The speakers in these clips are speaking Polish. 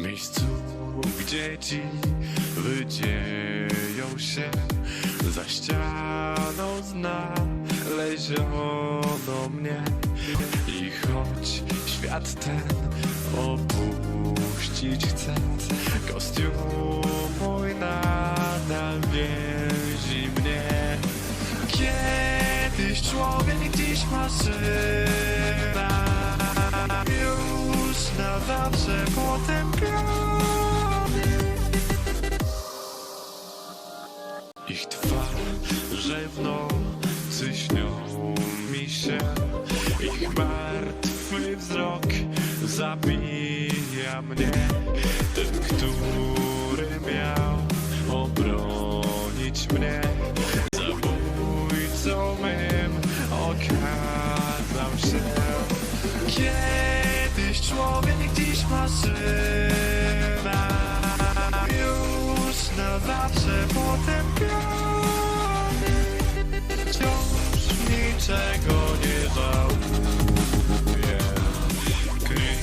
Miejscu, gdzie ci wydzieją się Za ścianą znaleziono mnie. I choć świat ten opuścić chcę Kostium mój nadal więzi mnie. Kiedyś człowiek, dziś maszyna zawsze potem Ich twarze w nocy śnią mi się. Ich martwy wzrok zabija mnie. Ten, który miał obronić mnie. Zabójcą mym okazał się. Kiedyś człowiek, maszyna Już na zawsze potępiony Wciąż niczego nie żałuję Kryj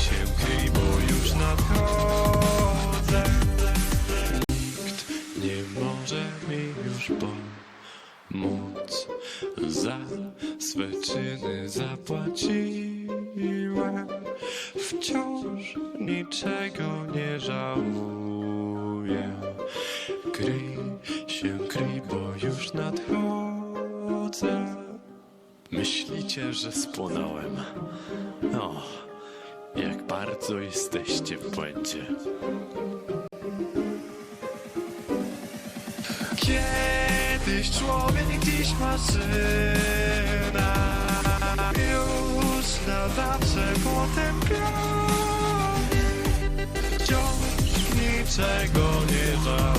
się, kryj, bo już nadchodzę Nikt nie może mi już pomóc Za swe czyny zapłaciłem Wciąż niczego nie żałuję. Kryj się, kryj, bo już nadchodzę. Myślicie, że spłonąłem? No, jak bardzo jesteście w błędzie. Kiedyś człowiek, dziś maszyna potępiony Wciąż niczego nie żałuję